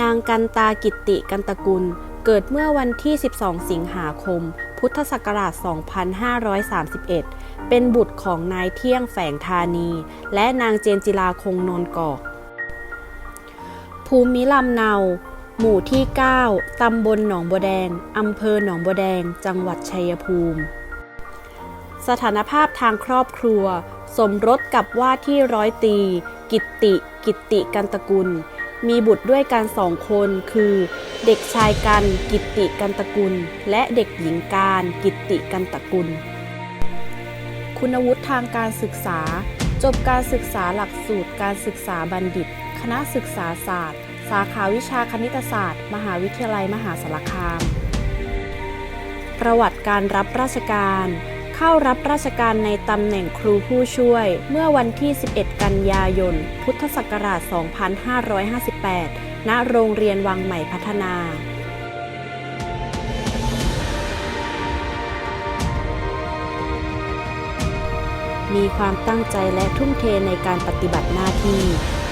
นางกันตากิติกันตกุล เกิดเมื่อวันที่ 12 สิงหาคม พุทธศักราช 2531 เป็นบุตรของนายเที่ยงแฝงธานี และนางเจนจิลาคงนนกอก ภูมิลำเนา หมู่ที่ 9 ตำบลหนองบัวแดง อำเภอหนองบัวแดง จังหวัดชัยภูมิ สถานภาพทางครอบครัว สมรสกับว่าที่ร้อยตรีกิตติกิตติกันตกุล มีบุตรด้วยกันสองคนคือ เด็กชายกันกิตติกันตกุล และเด็กหญิงการกิตติกันตกุล คุณวุฒิทางการศึกษา จบการศึกษาหลักสูตรการศึกษาบัณฑิต คณะศึกษาศาสตร์ สาขาวิชาคณิตศาสตร์ มหาวิทยาลัยมหาสารคาม ประวัติการรับราชการ เข้ารับราชการในตำแหน่งครูผู้ช่วย เมื่อวันที่ 11 กันยายน พุทธศักราช 2558 ณ โรงเรียนวังใหม่พัฒนามีความตั้งใจและทุ่มเทในการปฏิบัติหน้าที่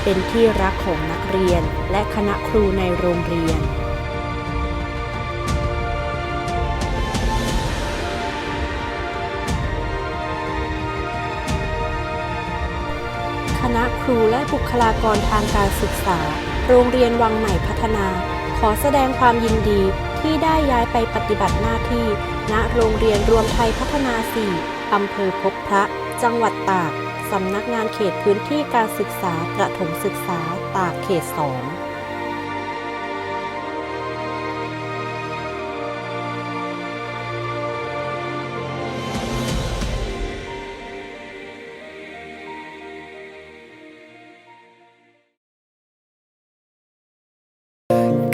เป็นที่รักของนักเรียนและคณะครูในโรงเรียน รูและบุคลากรทางการศึกษา โรงเรียนวังใหม่พัฒนา ขอแสดงความยินดีที่ได้ย้ายไปปฏิบัติหน้าที่ ณโรงเรียนรวมไทยพัฒนา 4 อำเภอพบพระ จังหวัดตาก สำนักงานเขตพื้นที่การศึกษาประถมศึกษาตากเขต 2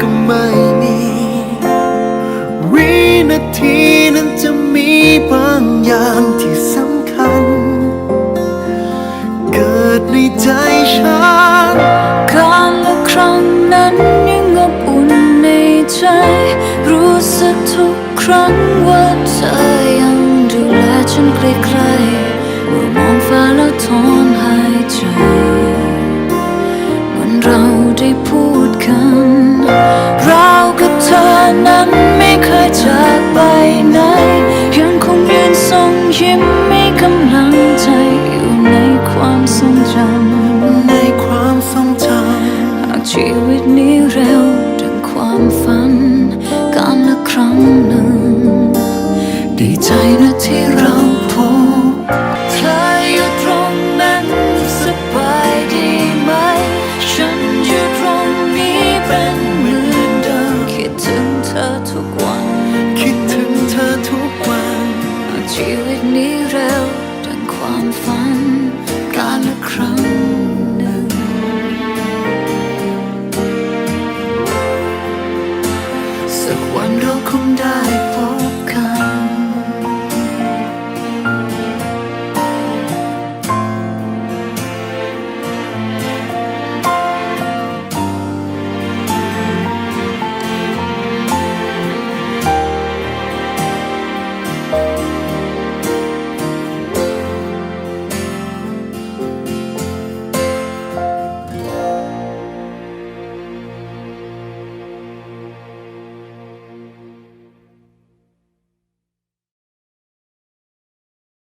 ก็ไม่มีวินาทีนั้นจะมีบางอย่างที่สำคัญ เกิดในใจฉันการละครั้งนั้นยังอบอุ่นในใจ รู้สึกทุกครั้งว่าเธอยังดูแลฉันใกล้ๆเมื่อมองฟ้าแล้วถอนหายใจ นั้นไม่เคยจากไปไหนยังคงยืนทรงยิ้มมีกำลังใจอยู่ในความทรงจำ